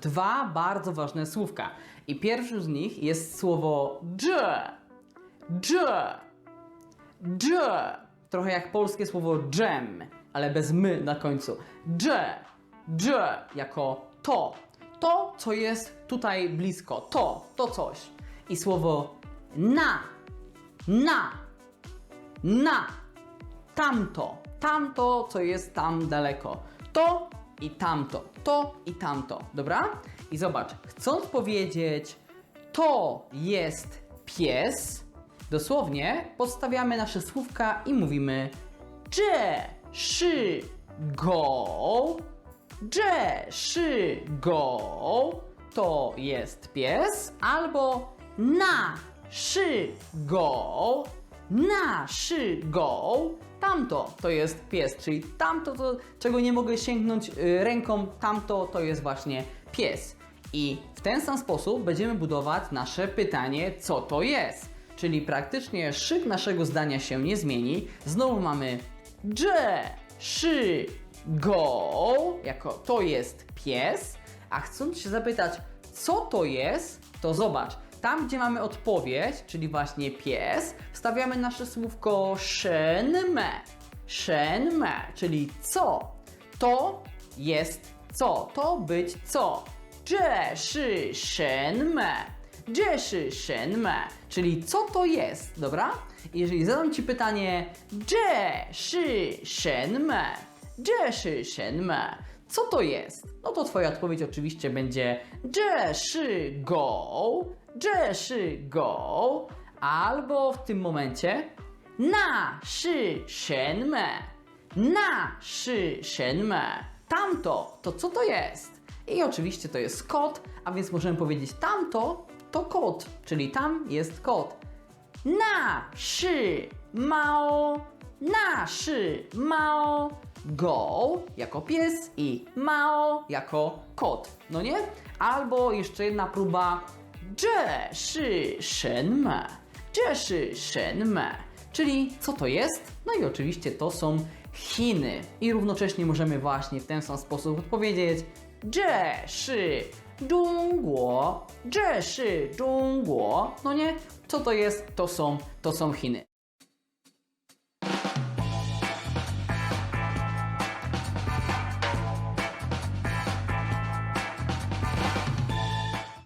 dwa bardzo ważne słówka. I pierwszym z nich jest słowo dż. Dż. Dż. Trochę jak polskie słowo dżem, ale bez my na końcu. Dż. Dż jako to. To, co jest tutaj blisko. To, to coś. I słowo na. Na. Na. Tamto. Tamto, co jest tam daleko. To i tamto. To i tamto. Dobra? I zobacz, chcąc powiedzieć to jest pies, dosłownie podstawiamy nasze słówka i mówimy 这是狗，这是狗 to jest pies, albo 那是狗， naszego. Tamto to jest pies, czyli tamto, to, czego nie mogę sięgnąć y, ręką, tamto to jest właśnie pies. I w ten sam sposób będziemy budować nasze pytanie, co to jest. Czyli praktycznie szyk naszego zdania się nie zmieni. Znowu mamy dże, szy, go, jako to jest pies. A chcąc się zapytać, co to jest, to zobacz, tam gdzie mamy odpowiedź, czyli właśnie pies, wstawiamy nasze słówko 什么 什么, czyli co. To jest co, to być co. 这是什么？这是什么？Czyli co to jest, dobra? I Jeżeli zadam Ci pytanie 这是什么？这是什么 co to jest? No to Twoja odpowiedź oczywiście będzie Jeszy go, Jeszy go, albo w tym momencie na szy shenme, na szy shenme. Tamto, to co to jest? I oczywiście to jest kot, a więc możemy powiedzieć tamto to kot, czyli tam jest kot. Na szy mao, na szy mao Go jako pies i mao jako kot, no nie? Albo jeszcze jedna próba. 这是什么？这是什么？Czyli co to jest? No i oczywiście to są Chiny. I równocześnie możemy właśnie w ten sam sposób odpowiedzieć 这是中国，这是中国。No nie? Co to jest? To są, to są Chiny.